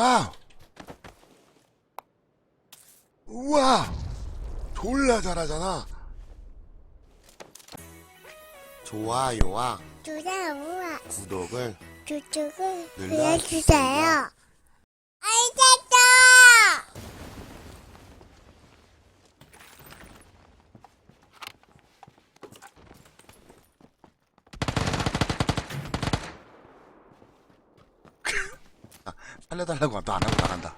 와우. 우와. 졸라 잘하잖아. 좋아요와 좋아요와 구독을 구독을 눌러주세요. 눌러주세요. 알겠어! 살려달라고 하면 또 안 하고 나간다.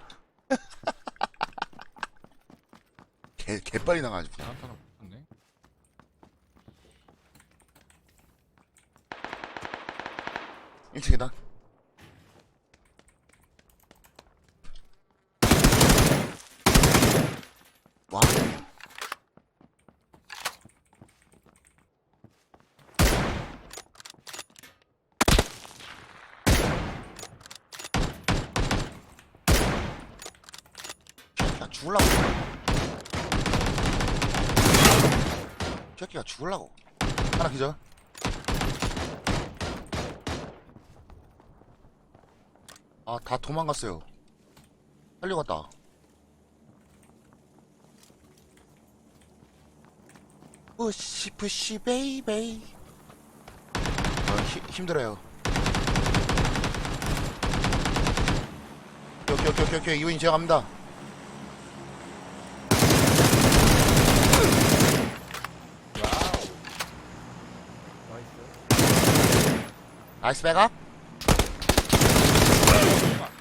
개, 개빨리 나가지고. 사람. 일찍이다. 죽을라고. 새끼가 죽을라고. 하나 기절. 아, 다 도망갔어요. 살려갔다. 푸시, 푸시, 베이베이. 어, 힘, 힘들어요. 오케이, 오케이, 오케이, 오케이. 이번엔 제가 갑니다. 나이스 백업.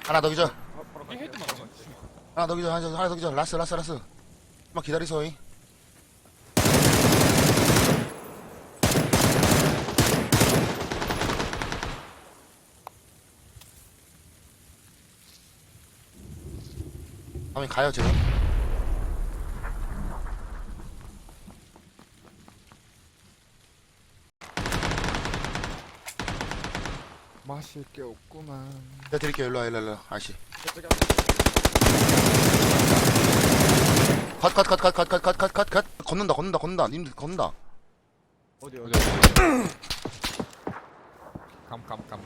하나 더 기절. 하나 더 기절, 하나 더, 하나 더 기절. 라스, 라스, 라스. 막 기다리소, 이. 다음에 가요, 지금. 마실 게 없구만. 내가 드릴게요, 일로 와, 일로 와, 일로 와. 아씨. 컷, 컷, 컷, 컷, 컷, 컷, 컷, 컷, 컷, 컷. 걷는다, 걷는다, 걷는다. 님들 걷는다. 어디 어디. 감감 감.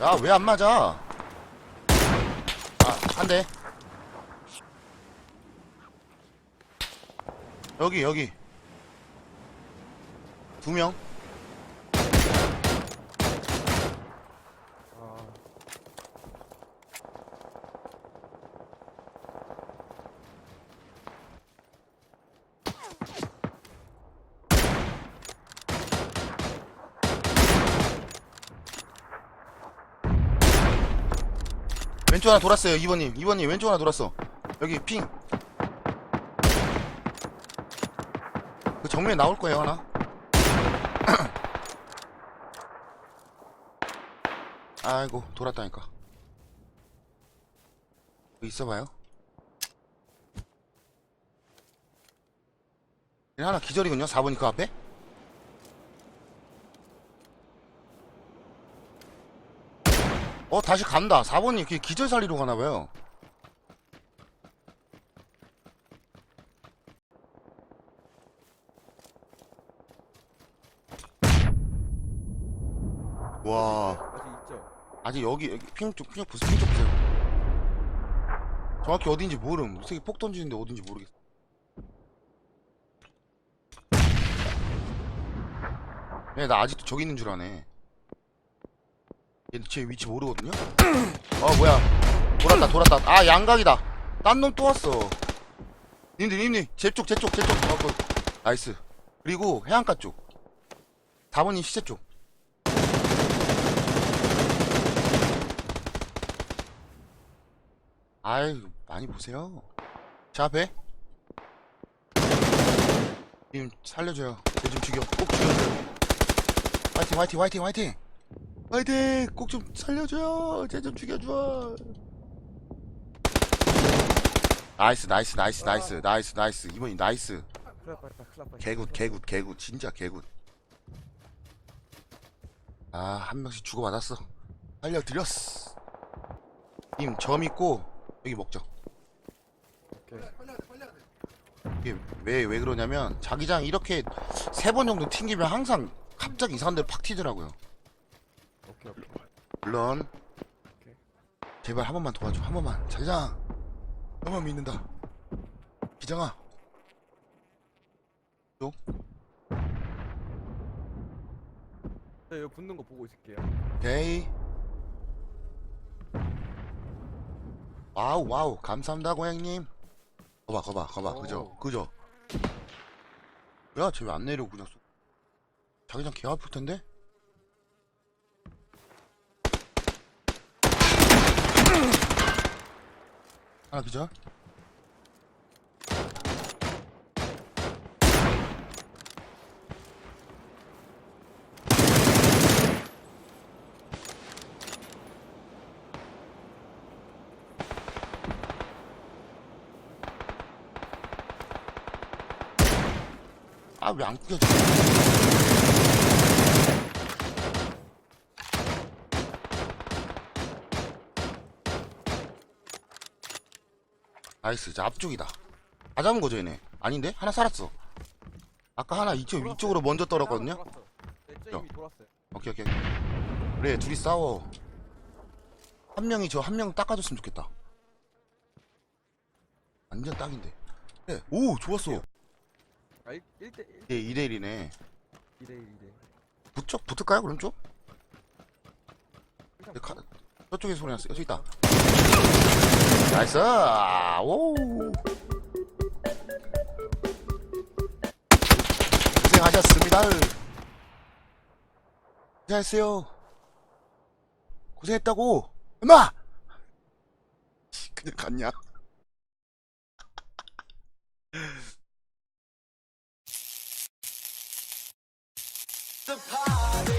야, 왜 안 맞아? 아, 한 대. 여기, 여기. 두 명. 왼쪽 하나 돌았어요, 2번님. 2번님, 왼쪽 하나 돌았어. 여기, 핑. 그 정면에 나올 거예요, 하나. 아이고, 돌았다니까. 있어봐요. 얘 하나 기절이군요, 4번이 그 앞에. 어, 다시 간다. 4번이 그 기절 살리러 가나봐요. 와. 아직 있죠? 아직 여기, 여기 핑 쪽, 핑 보세요. 핑쪽 보세요. 정확히 어딘지 모름. 이 새끼 폭 던지는데 어딘지 모르겠어. 얘, 나 아직도 저기 있는 줄 아네. 얘제 위치 모르거든요? 어, 뭐야. 돌았다, 돌았다. 아, 양각이다. 딴 놈 또 왔어. 님들, 님들. 제 쪽, 제 쪽, 제 쪽. 어, 그, 나이스. 그리고 해안가 쪽. 4번님 시체 쪽. 아이 많이 보세요. 제 앞에. 님 살려줘요. 쟤좀 죽여. 꼭 죽여줘요. 화이팅 화이팅 화이팅 화이팅. 화이팅. 꼭 좀 살려줘요. 쟤좀 죽여줘. 나이스 나이스 나이스 나이스 나이스 나이스 이번이 나이스. 개굿 개굿 개굿 진짜 개굿. 아 한 명씩 주고받았어. 살려드렸어. 님 점 있고 여기 먹죠. 이게 왜, 왜 그러냐면, 자기장 이렇게 세 번 정도 튕기면 항상 갑자기 이상한 데로 팍 튀더라고요. 오케이 오케이. 물론 오케이. 제발 한 번만 도와줘. 한 번만. 자기장 너만 믿는다. 기장아. 저 여기 붙는 거 보고 있을게요. 오케이. 와우 와우. 감사합니다 고양님. 거봐 거봐 거봐. 그죠? 오. 그죠? 야쟤 왜 안 내려 그냥 쏘- 자기장 개 아플 텐데? 하나 그죠 아 왜 안 꾸겨져 나이스 자 앞쪽이다 다 잡은 거죠 얘네 아닌데 하나 살았어 아까 하나 이쪽 돌았어요. 위쪽으로 먼저 떨었거든요 돌았어. 네, 이미 돌았어요. 오케이 오케이 그래 둘이 싸워 한 명이 저 한 명 닦아줬으면 좋겠다 완전 딱인데 그래 오 좋았어 아, 1, 1대 1. 얘 2대1이네 2대 1, 2대 1. 붙죠? 붙을까요 그럼 좀? 네, 가, 저쪽에 소리 났어요 저기 있다 나이스. 오. 고생하셨습니다. 고생했어요. 고생했다고. 엄마! 그냥 갔냐? the.